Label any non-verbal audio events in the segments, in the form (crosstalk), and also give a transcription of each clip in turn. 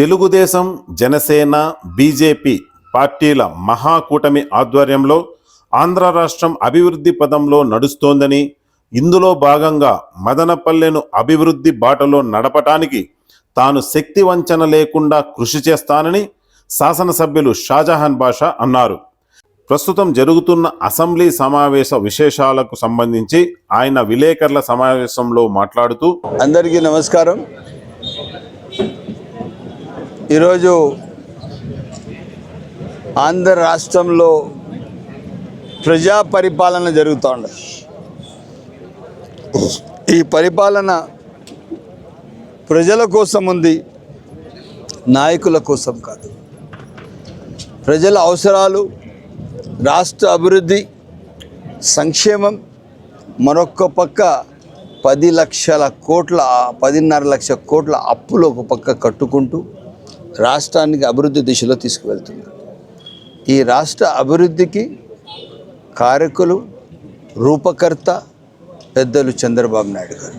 Telugu Desam Janasena BJP పార్టీల మహాకూటమి ఆధ్వర్యంలో ఆంధ్ర రాష్ట్రం అభివృద్ధి పదంలో నడుస్తోందని ఇందులో భాగంగా మదనపల్లెను అభివృద్ధి బాటలో నడపటానికి తాను శక్తి వంచన లేకుండా కృషి చేస్తానని శాసనసభ్యులు షాజహాన్ బాషా అన్నారు. ప్రస్తుతం జరుగుతున్న అసెంబ్లీ సమావేశ విశేషాలకు సంబంధించి ఆయన విలేకరుల సమావేశంలో మాట్లాడుతూ అందరికీ నమస్కారం. ఈరోజు ఆంధ్ర రాష్ట్రంలో ప్రజా పరిపాలన జరుగుతోంది. ఈ పరిపాలన ప్రజల కోసం ఉంది నాయకుల కోసం కాదు. ప్రజల అవసరాలు రాష్ట్ర అభివృద్ధి సంక్షేమం మరొక పక్క పది లక్షల కోట్ల పదిన్నర లక్షల కోట్ల అప్పులు ఒక పక్క కట్టుకుంటూ రాష్ట్రానికి అభివృద్ధి దిశలో తీసుకువెళ్తున్నారు ఈ రాష్ట్ర అభివృద్ధికి కారకులు రూపకర్త పెద్దలు చంద్రబాబు నాయుడు గారు.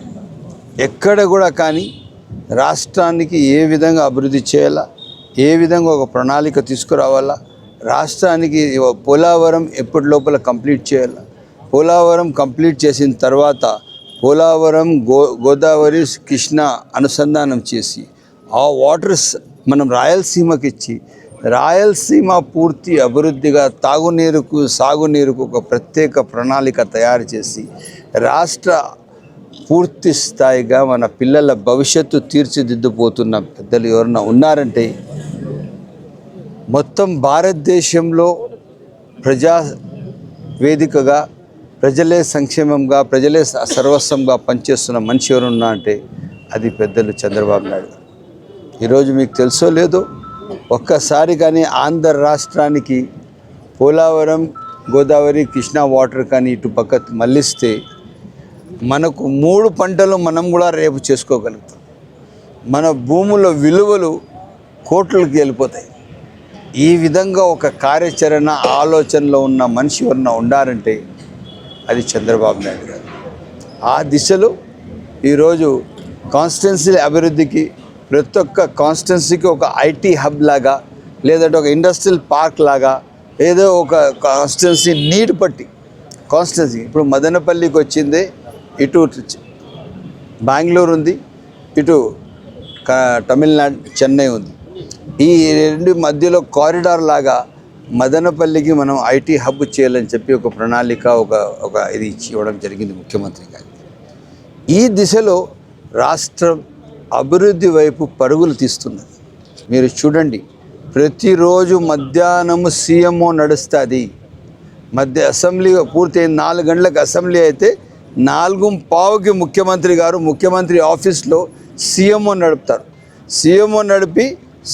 ఎక్కడ కూడా కానీ రాష్ట్రానికి ఏ విధంగా అభివృద్ధి చేయాలా ఏ విధంగా ఒక ప్రణాళిక తీసుకురావాలా రాష్ట్రానికి పోలావరం ఎప్పటి లోపల కంప్లీట్ చేయాలా పోలావరం కంప్లీట్ చేసిన తర్వాత పోలావరం గో గోదావరి కృష్ణ అనుసంధానం చేసి ఆ వాటర్స్ మనం రాయలసీమకి ఇచ్చి రాయలసీమ పూర్తి అభివృద్ధిగా తాగునీరుకు సాగునీరుకు ఒక ప్రత్యేక ప్రణాళిక తయారు చేసి రాష్ట్ర పూర్తి స్థాయిగా మన పిల్లల భవిష్యత్తు తీర్చిదిద్దుపోతున్న పెద్దలు ఎవరన్నా ఉన్నారంటే మొత్తం భారతదేశంలో ప్రజా వేదికగా ప్రజలే సంక్షేమంగా ప్రజలే సర్వస్వంగా పనిచేస్తున్న మనిషి ఎవరున్నా అంటే అది పెద్దలు చంద్రబాబు నాయుడు. ఈరోజు మీకు తెలుసో లేదో ఒక్కసారి కానీ ఆంధ్ర రాష్ట్రానికి పోలావరం గోదావరి కృష్ణా వాటర్ కానీ ఇటు పక్క మళ్ళిస్తే మనకు మూడు పంటలు మనం కూడా రేపు చేసుకోగలుగుతాం. మన భూముల విలువలు కోట్లకి వెళ్ళిపోతాయి. ఈ విధంగా ఒక కార్యాచరణ ఆలోచనలో ఉన్న మనిషి ఎవరన్నా ఉండారంటే అది చంద్రబాబు నాయుడు గారు. ఆ దిశలో ఈరోజు కాన్స్టిట్యున్సీ అభివృద్ధికి ప్రతి ఒక్క కాన్స్టిట్యున్సీకి ఒక ఐటీ హబ్ లాగా లేదంటే ఒక ఇండస్ట్రియల్ పార్క్ లాగా ఏదో ఒక కాన్స్టిట్యున్సీ నీడ్ పట్టి. కాన్స్టిట్యున్సీ ఇప్పుడు మదనపల్లికి వచ్చిందే ఇటు బెంగళూరు ఉంది ఇటు తమిళనాడు చెన్నై ఉంది. ఈ రెండు మధ్యలో కారిడార్ లాగా మదనపల్లికి మనం ఐటీ హబ్ చేయాలని చెప్పి ఒక ప్రణాళిక ఒక ఒక ఇది ఇచ్చి ఇవ్వడం జరిగింది ముఖ్యమంత్రి గారికి. ఈ దిశలో రాష్ట్రం అభివృద్ధి వైపు పరుగులు తీస్తున్నది. మీరు చూడండి ప్రతిరోజు మధ్యాహ్నము సీఎంఓ నడుస్తుంది. మధ్య అసెంబ్లీ పూర్తయిన నాలుగు గంటలకు అసెంబ్లీ అయితే నాలుగు పావుకి ముఖ్యమంత్రి గారు ముఖ్యమంత్రి ఆఫీస్లో సీఎంఓ నడుపుతారు. సీఎంఓ నడిపి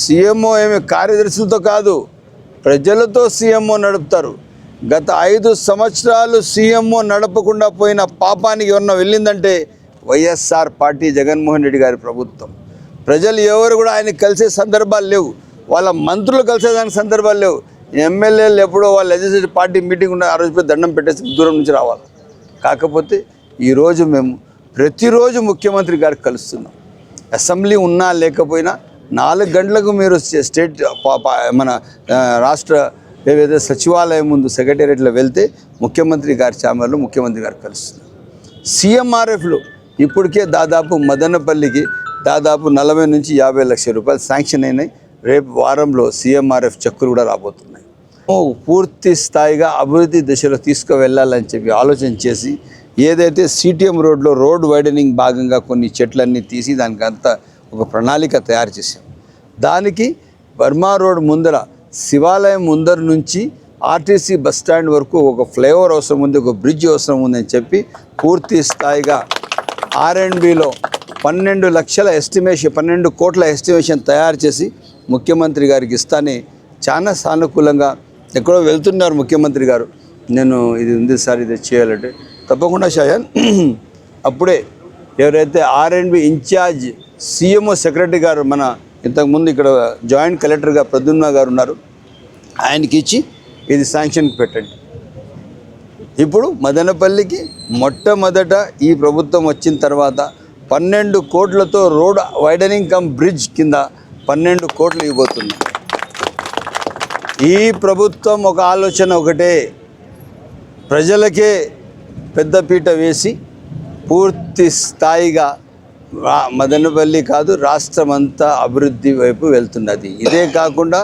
సీఎంఓ ఏమి కార్యదర్శులతో కాదు ప్రజలతో సీఎంఓ నడుపుతారు. గత ఐదు సంవత్సరాలు సీఎంఓ నడపకుండా పోయిన పాపానికి ఉన్న వెళ్ళిందంటే వైఎస్ఆర్ పార్టీ జగన్మోహన్ రెడ్డి గారి ప్రభుత్వం. ప్రజలు ఎవరు కూడా ఆయన కలిసే సందర్భాలు లేవు. వాళ్ళ మంత్రులు కలిసేదానికి సందర్భాలు లేవు. ఎమ్మెల్యేలు ఎప్పుడో వాళ్ళ లెజిస్లేటివ్ పార్టీ మీటింగ్ ఉన్న ఆ రోజు దండం పెట్టేసి దూరం నుంచి రావాలి. కాకపోతే ఈరోజు మేము ప్రతిరోజు ముఖ్యమంత్రి గారికి కలుస్తున్నాం. అసెంబ్లీ ఉన్నా లేకపోయినా నాలుగు గంటలకు మీరు స్టేట్ పా- మన రాష్ట్ర ఏదైతే సచివాలయం ముందు సెక్రటేరియట్లో వెళ్తే ముఖ్యమంత్రి గారి ఛాంబర్లో ముఖ్యమంత్రి గారు కలుస్తున్నారు. సీఎంఆర్ఎఫ్లో ఇప్పటికే దాదాపు మదనపల్లికి దాదాపు నలభై నుంచి యాభై లక్షల రూపాయలు శాంక్షన్ అయినాయి. రేపు వారంలో సీఎంఆర్ఎఫ్ చెక్కులు కూడా రాబోతున్నాయి. పూర్తి స్థాయిగా అభివృద్ధి దిశలో తీసుకువెళ్ళాలని చెప్పి ఆలోచన చేసి ఏదైతే సిటిఎం రోడ్లో రోడ్ వైడనింగ్ భాగంగా కొన్ని చెట్లన్నీ తీసి దానికంతా ఒక ప్రణాళిక తయారు చేశాం. దానికి బర్మా రోడ్ ముందర శివాలయం ముందర నుంచి ఆర్టీసీ బస్ స్టాండ్ వరకు ఒక ఫ్లైఓవర్ అవసరం ఉంది ఒక బ్రిడ్జ్ అవసరం ఉందని చెప్పి పూర్తి స్థాయిగా ఆర్ అండ్ బిలో పన్నెండు లక్షల ఎస్టిమేషన్ పన్నెండు కోట్ల ఎస్టిమేషన్ తయారు చేసి ముఖ్యమంత్రి గారికి ఇస్తానే చాలా సానుకూలంగా ఎక్కడో వెళ్తున్నారు ముఖ్యమంత్రి గారు. నేను ఇది ఉంది సార్ ఇది చేయాలంటే. తప్పకుండా షాయన్ అప్పుడే ఎవరైతే ఆర్ఎండ్బి ఇన్ఛార్జ్ సీఎంఓ సెక్రటరీ గారు మన ఇంతకుముందు ఇక్కడ జాయింట్ కలెక్టర్గా ప్రద్యుమ్న గారు ఉన్నారు ఆయనకి ఇచ్చి ఇది శాంక్షన్కి పెట్టండి. ఇప్పుడు మదనపల్లికి మొట్టమొదట ఈ ప్రభుత్వం వచ్చిన తర్వాత పన్నెండు కోట్లతో రోడ్ వైడనింగ్ కమ్ బ్రిడ్జ్ కింద పన్నెండు కోట్లు ఇవ్వబోతున్నాం ఈ ప్రభుత్వం ఒక ఆలోచన ఒకటే. ప్రజలకే పెద్దపీట వేసి పూర్తి స్థాయిగా మదనపల్లి కాదు రాష్ట్రం అంతా అభివృద్ధి వైపు వెళ్తున్నది. ఇదే కాకుండా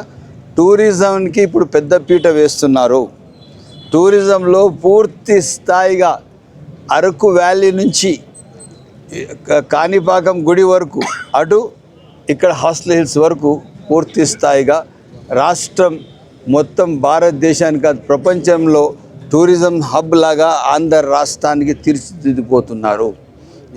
టూరిజంకి ఇప్పుడు పెద్దపీట వేస్తున్నారు. టూరిజంలో పూర్తి స్థాయిగా అరకు వ్యాలీ నుంచి కాణిపాకం గుడి వరకు అటు ఇక్కడ హాస్టల్ హిల్స్ వరకు పూర్తి స్థాయిగా రాష్ట్రం మొత్తం భారతదేశానికి ప్రపంచంలో టూరిజం హబ్ లాగా ఆంధ్ర రాష్ట్రానికి తీర్చిదిద్దిపోతున్నారు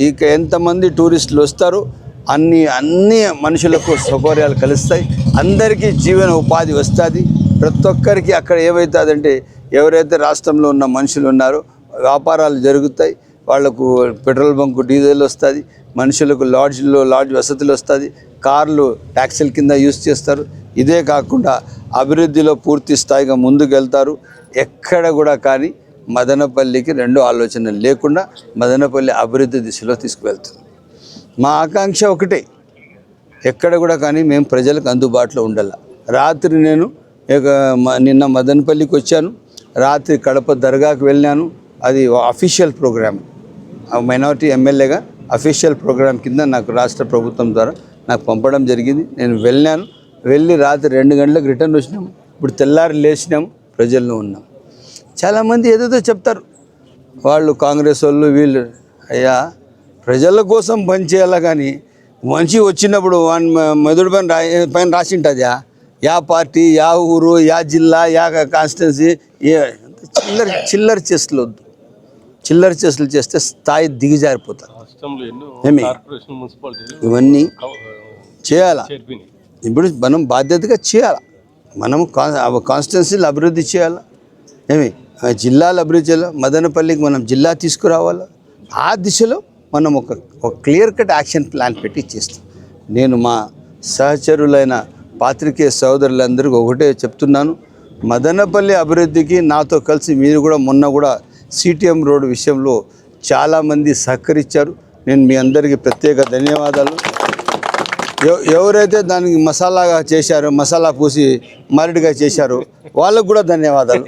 ఇక ఎంతమంది టూరిస్టులు వస్తారు? అన్ని అన్ని మనుషులకు సౌకర్యాలు కలుస్తాయి. అందరికీ జీవన ఉపాధి వస్తుంది. ప్రతి ఒక్కరికి అక్కడ ఏమవుతుందంటే ఎవరైతే రాష్ట్రంలో ఉన్న మనుషులు ఉన్నారో వ్యాపారాలు జరుగుతాయి వాళ్ళకు పెట్రోల్ బంకు డీజిల్ వస్తుంది మనుషులకు లాడ్జ్లో లాడ్జ్ వసతులు వస్తుంది కార్లు ట్యాక్సీల కింద యూజ్ చేస్తారు. ఇదే కాకుండా అభివృద్ధిలో పూర్తి స్థాయిగా ముందుకెళ్తారు. ఎక్కడ కూడా కానీ మదనపల్లికి రెండు ఆలోచనలు లేకుండా మదనపల్లి అభివృద్ధి దిశలో తీసుకువెళ్తుంది. మా ఆకాంక్ష ఒకటే ఎక్కడ కూడా కానీ మేము ప్రజలకు అందుబాటులో ఉండాల. రాత్రి నేను నిన్న మదనపల్లికి వచ్చాను. రాత్రి కడప దర్గాకు వెళ్ళాను అది అఫీషియల్ ప్రోగ్రామ్ మైనారిటీ ఎమ్మెల్యేగా అఫీషియల్ ప్రోగ్రామ్ కింద నాకు రాష్ట్ర ప్రభుత్వం ద్వారా నాకు పంపడం జరిగింది. నేను వెళ్ళాను వెళ్ళి రాత్రి రెండు గంటలకు రిటర్న్ వచ్చినాం. ఇప్పుడు తెల్లారి లేచినాం. ప్రజల్లో ఉన్నాం. చాలామంది ఏదేదో చెప్తారు. వాళ్ళు కాంగ్రెస్ వాళ్ళు వీళ్ళు అయ్యా ప్రజల కోసం పనిచేయాలా కానీ మనిషి వచ్చినప్పుడు వాని మెదడు పైన రా పైన రాసి ఉంటుందా యా పార్టీ యా ఊరు యా జిల్లా యా కాన్స్టిట్యున్సీ ఏ చిల్లర చిల్లర చేస్తులు వద్దు. చిల్లర చేస్తులు చేస్తే స్థాయి దిగజారిపోతారు. ఏమి? ఇవన్నీ చేయాలా? ఇప్పుడు మనం బాధ్యతగా చేయాలి? మనం కాన్స్టిట్యున్సీలు అభివృద్ధి చేయాలి? ఏమి? ఆ జిల్లాలు అభివృద్ధి చేయాలి? మదనపల్లికి మనం జిల్లా తీసుకురావాలి? ఆ దిశలో మనం ఒక ఒక క్లియర్ కట్ యాక్షన్ ప్లాన్ పెట్టి చేస్తాం. నేను మా సహచరులైన పాత్రికేయ సోదరులందరికీ ఒకటే చెప్తున్నాను మదనపల్లి అభివృద్ధికి నాతో కలిసి మీరు కూడా మొన్న కూడా సిటిఎం రోడ్ విషయంలో చాలామంది సహకరించారు. నేను మీ అందరికీ ప్రత్యేక ధన్యవాదాలు. ఎవ- ఎవరైతే దానికి మసాలాగా చేశారో మసాలా పూసి మరడిగా చేశారో వాళ్ళకు కూడా ధన్యవాదాలు.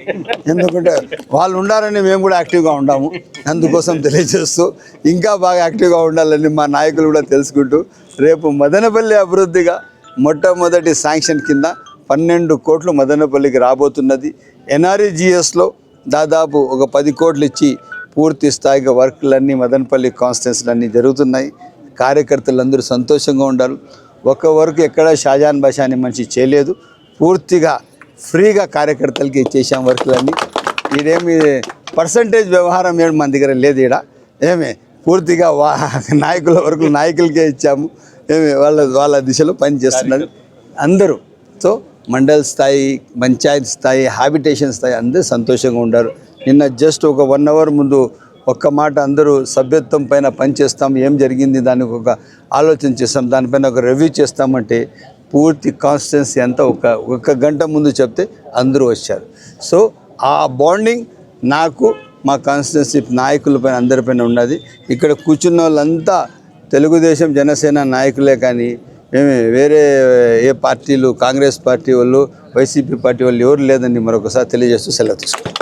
ఎందుకంటే వాళ్ళు ఉండాలని మేము కూడా యాక్టివ్గా ఉండాము అందుకోసం తెలియజేస్తూ ఇంకా బాగా యాక్టివ్గా ఉండాలని మా నాయకులు కూడా తెలుసుకుంటూ రేపు మదనపల్లి అభివృద్ధిగా మొట్టమొదటి శాంక్షన్ కింద పన్నెండు కోట్లు మదనపల్లికి రాబోతున్నది. ఎన్ఆర్ఈజిఎస్లో దాదాపు ఒక పది కోట్లు ఇచ్చి పూర్తి స్థాయిగా వర్క్లన్నీ మదనపల్లి కాన్స్టెన్స్లన్నీ జరుగుతున్నాయి. కార్యకర్తలందరూ సంతోషంగా ఉండాలి. ఒక్క వరకు ఎక్కడ షాజాన్ బాషా అనే మనిషి చేయలేదు. పూర్తిగా ఫ్రీగా కార్యకర్తలకి ఇచ్చేసాం వర్కులన్నీ. ఇదేమి పర్సంటేజ్ వ్యవహారం ఏమి మన దగ్గర లేదు ఈడ. ఏమి పూర్తిగా వా (laughs) నాయకుల వరకు నాయకులకే ఇచ్చాము. ఏమి వాళ్ళ వాళ్ళ దిశలో పని చేస్తున్నారు అందరూ. సో మండల్ స్థాయి పంచాయత్ స్థాయి హ్యాబిటేషన్ స్థాయి అందరూ సంతోషంగా ఉండారు. నిన్న జస్ట్ ఒక వన్ అవర్ ముందు ఒక్క మాట అందరూ సభ్యత్వం పైన పనిచేస్తాం ఏం జరిగింది దానికి ఒక ఆలోచన చేస్తాం దానిపైన ఒక రివ్యూ చేస్తామంటే పూర్తి కాన్స్టిట్యున్సీ అంతా ఒక ఒక గంట ముందు చెప్తే అందరూ వచ్చారు. సో ఆ బాండింగ్ నాకు మా కాన్స్టిట్యున్సీ నాయకులపైన అందరిపైన ఉన్నది. ఇక్కడ కూర్చున్న వాళ్ళంతా తెలుగుదేశం జనసేన నాయకులే కానీ మేము వేరే ఏ పార్టీలు కాంగ్రెస్ పార్టీ వాళ్ళు వైసీపీ పార్టీ వాళ్ళు ఎవరు లేదని మరొకసారి తెలియజేస్తూ సెలవు తీసుకుంటాం